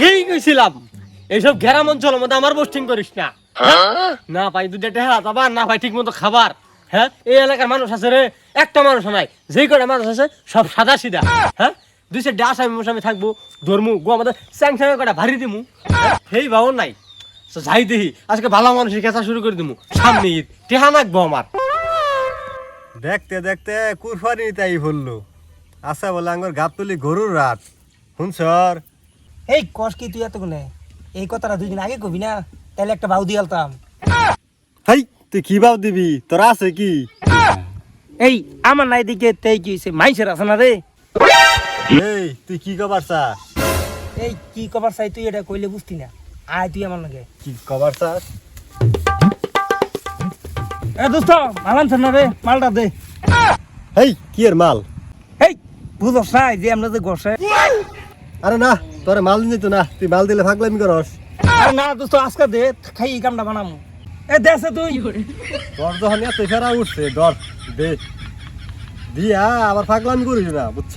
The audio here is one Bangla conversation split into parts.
আগেই কইছিলাম এইসব ঘেরাম অঞ্চলের মধ্যে আমার পোস্টিং করিস না। না ভাই দুটা টেহা যাবা না ভাই ঠিক মতো খাবার। হ্যাঁ? এই এলাকার মানুষ আছে রে একটা মানুষ নাই। যেই কটা মানুষ আছে সব সাদা সিধা। হ্যাঁ? দুই চারটে আসামি মোসামি থাকব ধর্মু গো আমাদের স্যাং স্যাং কটা ভারী দিমু। হ্যাঁ? সেই ভাবন নাই। যাই দেখি আজকে ভালো মানুষের কেঁচা শুরু করে দিমু। সামনে ঈদ টেহা নাকবো আমার। দেখতে দেখতে কুরবানি তাই বলল আচ্ছা বলে আঙ্গর গাব তুলি গরুর রাত। শুনছর এই কষ কি তুই এতক্ষণে? এই কথাটা দুই দিন আগে কবি না? তাহলে একটা বাউ দিয়ে আলতাম। হাই তুই কি বাউ দিবি তোরা আছে কি? এই আমার নাই দিকে তাই কি হইছে? মাইসের আছে না রে? এই তুই কি কবার চাস এই কি কবার চাই তুই এটা কইলে বুঝতি না। আয় তুই আমার লগে। কি কবার চাস এ দোস্ত মাল আনছ না রে? মালটা দে। হেই কি এর মাল? এই বুঝছ না যে আমরা যে গসে আরে না তোরে মাল দিত না তুই মাল দিলে ফাগলামি করস। আরে না দোস্ত আজকে দে খাই এই কামটা বানামু। এ দেছে তুই। তোর যখন এত ফেরা উঠছে ডর দে। দিয়া আবার ফাগলামি করিস না বুঝছ?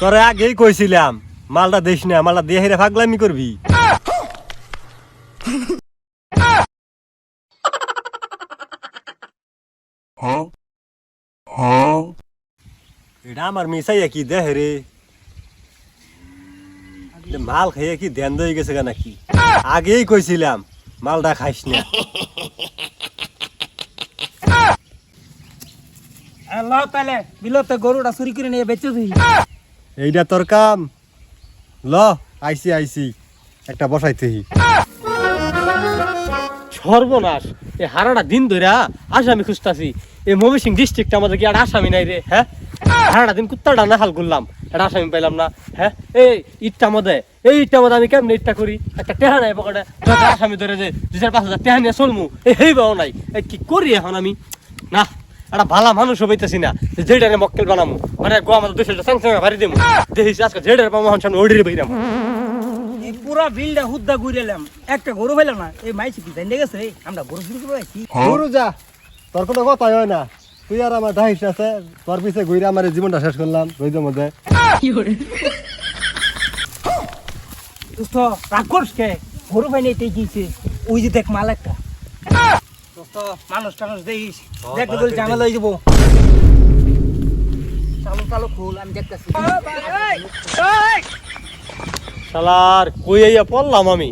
তোরে আগেই কইছিলাম, মালটা দিস না, মালটা দিয়ে হেরে ফাগলামি করবি। এটা আমার মিশাইয়া কি দেহ রে মাল খাইয়া কি ধ্যান হয়ে গেছে নাকি? আগেই কইছিলাম, মালটা খাইস না। তাহলে। বিলতে গরুটা চুরি করে নিয়ে বেচে এইটা তোর কাম। ল আইসি আইসি। একটা বসাইতেহি সর্বনাশ। এই হারাটা দিন ধরে আসামি খুঁজতাছি। এই মমি সিং ডিস্ট্রিক্ট আমাদের কি আর আসামি নাই রে হ্যাঁ? হারাটা দিন কুত্তাটা না হাল করলাম। এটা আসামি পাইলাম না হ্যাঁ? এই ইটটা মধ্যে এই ইটটা মধ্যে আমি কেমনে ইটটা করি? একটা টেহা নাই পকেটে। আসামি ধরে যে দুই চার পাঁচ হাজার টেহা নিয়ে চলমু। এই হেই বাও নাই। এই কি করি এখন আমি? না একটা ভালা মানুষ হইতেছি না যে যেটারে মক্কেল বানামু। মানে গো আমাদের দুশো স্যাং স্যাং ভারি দিমু। দেখিস আজকে যেটারে পাবো এখন সামনে ওডিরে বইরাম। এই পুরা বিলটা হুদ্দা ঘুরেলাম একটা গরু পাইলাম না এই মাইসি কি জানি গেছে? রে আমরা গরু চুরি করে আইছি গরু যা তোর কোনো কথাই হয় না। তুই আর আমার দাহিস আছে তোর পিছে ঘুরে আমার জীবনটা শেষ করলাম রইদের মধ্যে দোস্ত রাগ করিস কে? গরু পাই নাই গিয়েছে। ওই যে দেখ মাল একটা। মানুষ টানুষ দেখিস দেখ বলে ঝামেলা হয়ে যাব। চালু চালু খুল আমি দেখতেছি। শালার কই পড়লাম আমি?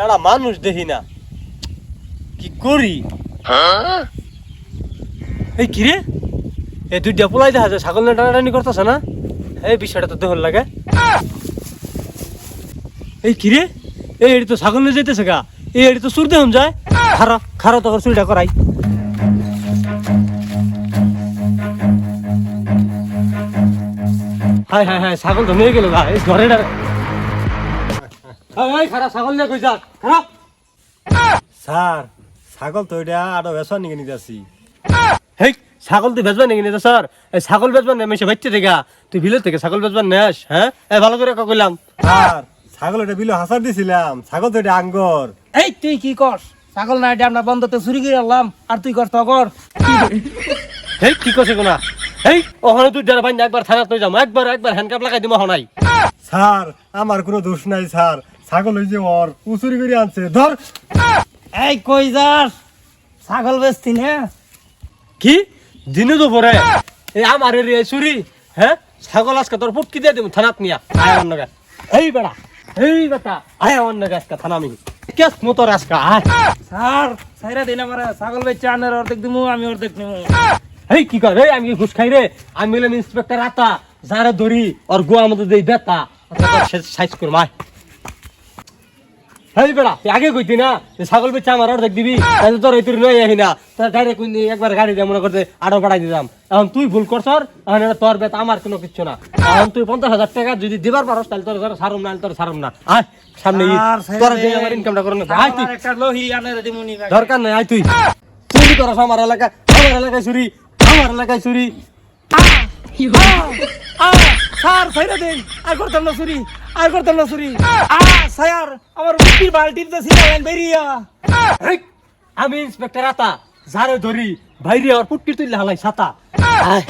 একটা মানুষ দেখি না। কি করি? এই কি রে এই দুইটা পোলাই দেখা যায় ছাগল টানাটানি করতেছে না? এই বিষয়টা তো দেহর লাগে। এই কিরে? এই এটি তো ছাগল নিয়ে যাইতেছে গা। এই এটি তো সুর যায়। খারো খারো তখন চুরিটা করাই। হাই হাই হাই ছাগল নিয়ে গেল গা এই ঘরে খারাপ ছাগল নিয়ে কই যা খারাপ স্যার ছাগল তো এটা আরও বেসন নিয়ে নিতে আসি। হেই ছাগল তুই বেচবেন নাকি স্যার। এই ছাগল বেচবেন না মেশে বাচ্চা থেকে তুই বিলের থেকে ছাগল বেচবেন নেস হ্যাঁ? এই ভালো করে কইলাম। স্যার ছাগল এটা বিলো হাসার দিছিলাম। ছাগল তো এটা আঙ্গর। এই তুই কি কর ছাগল না এটা আমরা বন্ধতে চুরি করে আনলাম আর তুই কর তো হেই কি করছে কোনা? হেই ওখানে তুই যারা বাইন একবার থানা তুই যাম একবার একবার হ্যান্ডকাপ লাগাই দিমা হনাই স্যার আমার কোনো দোষ নাই স্যার। ছাগল হয়েছে ওর উচুরি করে আনছে ধর। এই কই যাস? ছাগল বেচতি না? কি? দিনে তো পরে। এই আমার রে চুরি হ্যাঁ? ছাগল আজকে তোর পুটকি দিয়ে দিমু থানাত নিয়া। আয় আমার নগা এই বেড়া এই বেটা আয় নগা থানা আমি। কেস মতো আয়। স্যার সাইরা দিন আমার ছাগল বেচে আনের অর্ধেক দিমু আমি অর্ধেক নিমু। এই কি কর এই আমি ঘুষ খাই রে। আমি হলাম ইন্সপেক্টর আতা যারা ধরি ওর গোয়া মতো দেই বেতা। সাইজ কর মায় হেই বেড়া আগে কইতি না ছাগল বেচা আমার অর্ধেক দিবি তাহলে তোর এই তুই নয় আহি না। তোর ডাইরেক্ট একবার গাড়ি দিয়ে মনে করতে আরও বাড়াই দিতাম এখন তুই ভুল করছ এখন এটা তোর বেত আমার কোনো কিচ্ছু না। এখন তুই পঞ্চাশ হাজার টাকা যদি দিবার পারস তাহলে তোর তোর সারম না তোর সারম না। আয় সামনে তোর দে। আমার ইনকামটা করে না আয় তুই। দরকার নাই আয় তুই। চুরি করস আমার এলাকা আমার এলাকায় চুরি আমার এলাকায় চুরি। আ, স্যার ছাইরা দেন। আর করতাম না চুরি। আর করতাম না চুরি। আ স্যার আমার মুক্তির বালতির তো ছিলেন বেরিয়া। আমি ইন্সপেক্টর আতা যারে ধরি বাইরে আর পুটকির তুললে হালাই সাতা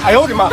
আয় ওরে মা।